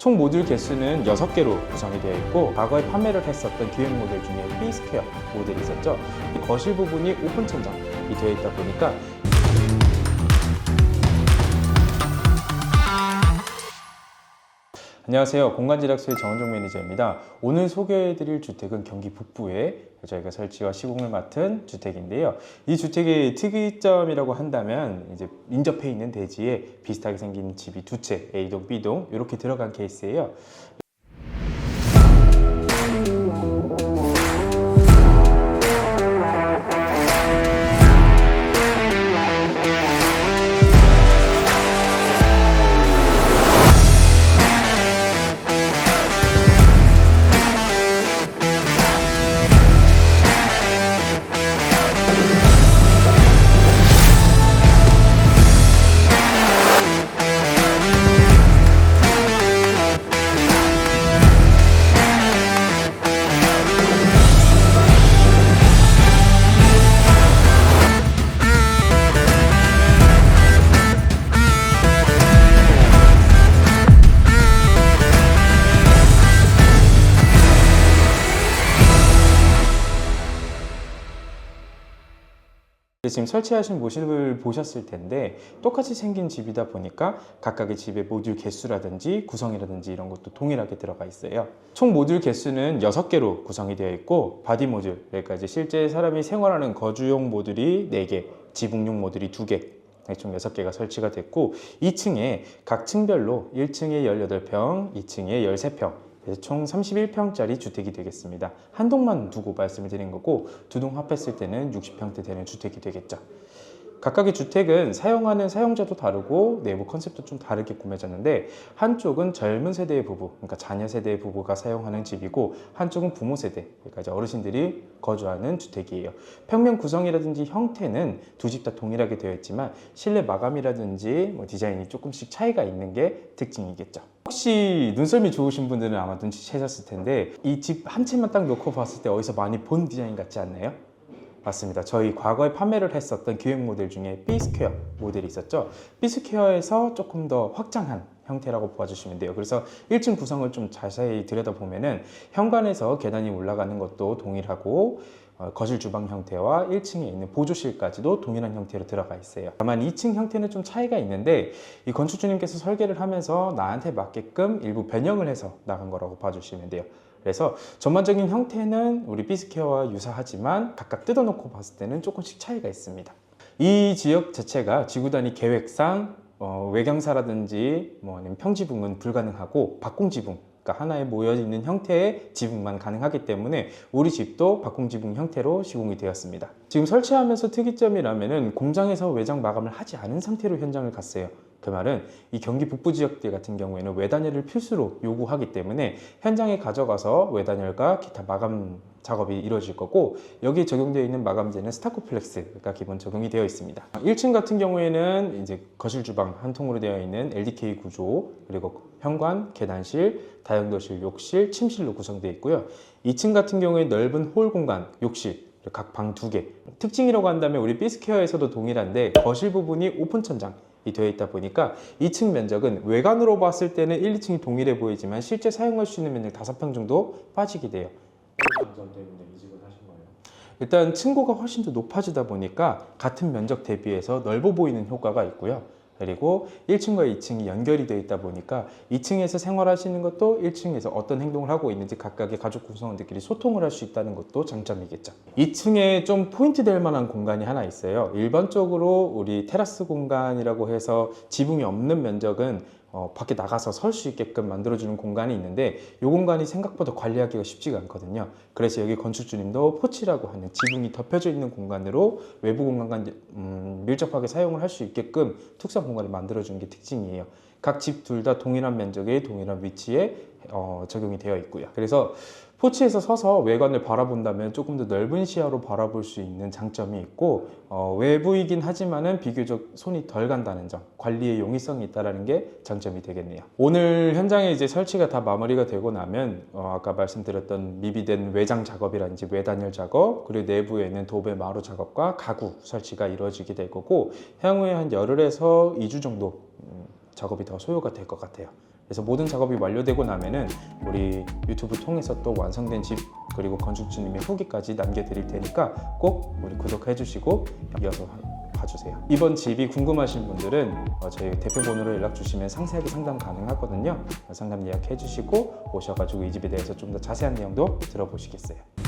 총 모듈 개수는 6개로 구성이 되어 있고 과거에 판매를 했었던 기획 모델 중에 B스퀘어 모델이 있었죠. 이 거실 부분이 오픈 천장이 되어 있다 보니까 안녕하세요. 공간지락소의 정은종 매니저입니다. 오늘 소개해드릴 주택은 경기 북부에 저희가 설치와 시공을 맡은 주택인데요. 이 주택의 특이점이라고 한다면 이제 인접해 있는 대지에 비슷하게 생긴 집이 두 채, A동, B동 이렇게 들어간 케이스예요. 지금 설치하신 모습을 보셨을 텐데 똑같이 생긴 집이다 보니까 각각의 집의 모듈 개수라든지 구성이라든지 이런 것도 동일하게 들어가 있어요. 총 모듈 개수는 6개로 구성이 되어 있고 바디 모듈, 이제 실제 사람이 생활하는 거주용 모듈이 4개, 지붕용 모듈이 2개, 총 6개가 설치가 됐고 2층에 각 층별로 1층에 18평, 2층에 13평 그래서 총 31평짜리 주택이 되겠습니다. 한 동만 두고 말씀을 드린 거고 두 동 합했을 때는 60평대 되는 주택이 되겠죠. 각각의 주택은 사용하는 사용자도 다르고 내부 컨셉도 좀 다르게 꾸며졌는데 한쪽은 젊은 세대의 부부, 그러니까 자녀 세대의 부부가 사용하는 집이고 한쪽은 부모 세대, 그러니까 이제 어르신들이 거주하는 주택이에요. 평면 구성이라든지 형태는 두 집 다 동일하게 되어 있지만 실내 마감이라든지 뭐 디자인이 조금씩 차이가 있는 게 특징이겠죠. 혹시 눈썰미 좋으신 분들은 아마 눈치채셨을 텐데 이 집 한 채만 딱 놓고 봤을 때 어디서 많이 본 디자인 같지 않나요? 맞습니다. 저희 과거에 판매를 했었던 기획 모델 중에 B스퀘어 모델이 있었죠. B스퀘어에서 조금 더 확장한 형태라고 봐주시면 돼요. 그래서 1층 구성을 좀 자세히 들여다보면은 현관에서 계단이 올라가는 것도 동일하고 어, 거실 주방 형태와 1층에 있는 보조실까지도 동일한 형태로 들어가 있어요. 다만 2층 형태는 좀 차이가 있는데 이 건축주님께서 설계를 하면서 나한테 맞게끔 일부 변형을 해서 나간 거라고 봐주시면 돼요. 그래서 전반적인 형태는 우리 비스케어와 유사하지만 각각 뜯어놓고 봤을 때는 조금씩 차이가 있습니다. 이 지역 자체가 지구 단위 계획상 어, 외경사라든지 뭐 평지붕은 불가능하고 박공지붕 그러니까 하나에 모여 있는 형태의 지붕만 가능하기 때문에 우리 집도 박공 지붕 형태로 시공이 되었습니다. 지금 설치하면서 특이점이라면 은 공장에서 외장 마감을 하지 않은 상태로 현장을 갔어요. 그 말은 이 경기 북부 지역들 같은 경우에는 외단열을 필수로 요구하기 때문에 현장에 가져가서 외단열과 기타 마감 작업이 이루어질 거고 여기에 적용되어 있는 마감재는 스타코플렉스가 기본 적용이 되어 있습니다. 1층 같은 경우에는 이제 거실 주방 한 통으로 되어 있는 LDK 구조 그리고 현관, 계단실, 다용도실, 욕실, 침실로 구성되어 있고요. 2층 같은 경우에 넓은 홀 공간, 욕실 각 방 두 개. 특징이라고 한다면 우리 비스케어에서도 동일한데 거실 부분이 오픈 천장. 이 되어 있다 보니까 2층 면적은 외관으로 봤을 때는 1, 2층이 동일해 보이지만 실제 사용할 수 있는 면적 5평 정도 빠지게 돼요. 어떤 점 때문에 이직을 하신 거예요? 일단 층고가 훨씬 더 높아지다 보니까 같은 면적 대비해서 넓어 보이는 효과가 있고요. 그리고 1층과 2층이 연결이 되어 있다 보니까 2층에서 생활하시는 것도 1층에서 어떤 행동을 하고 있는지 각각의 가족 구성원들끼리 소통을 할 수 있다는 것도 장점이겠죠. 2층에 좀 포인트 될 만한 공간이 하나 있어요. 일반적으로 우리 테라스 공간이라고 해서 지붕이 없는 면적은 어, 밖에 나가서 설 수 있게끔 만들어주는 공간이 있는데 이 공간이 생각보다 관리하기가 쉽지가 않거든요. 그래서 여기 건축주님도 포치라고 하는 지붕이 덮여져 있는 공간으로 외부 공간과 음, 밀접하게 사용을 할 수 있게끔 특수한 공간을 만들어주는 게 특징이에요. 각 집 둘 다 동일한 면적의 동일한 위치에 어, 적용이 되어 있고요. 그래서 포치에서 서서 외관을 바라본다면 조금 더 넓은 시야로 바라볼 수 있는 장점이 있고 어, 외부이긴 하지만은 비교적 손이 덜 간다는 점 관리의 용이성이 있다는 게 장점이 되겠네요. 오늘 현장에 이제 설치가 다 마무리가 되고 나면 어, 아까 말씀드렸던 미비된 외장 작업이라든지 외단열 작업 그리고 내부에는 도배 마루 작업과 가구 설치가 이루어지게 될 거고 향후에 한 열흘에서 2주 정도 음, 작업이 더 소요가 될 것 같아요 그래서 모든 작업이 완료되고 나면은 우리 유튜브 통해서 또 완성된 집 그리고 건축주님의 후기까지 남겨드릴 테니까 꼭 우리 구독해 주시고 이어서 봐주세요. 이번 집이 궁금하신 분들은 어, 저희 대표 번호로 연락 주시면 상세하게 상담 가능하거든요. 상담 예약해 주시고 오셔가지고 이 집에 대해서 좀 더 자세한 내용도 들어보시겠어요.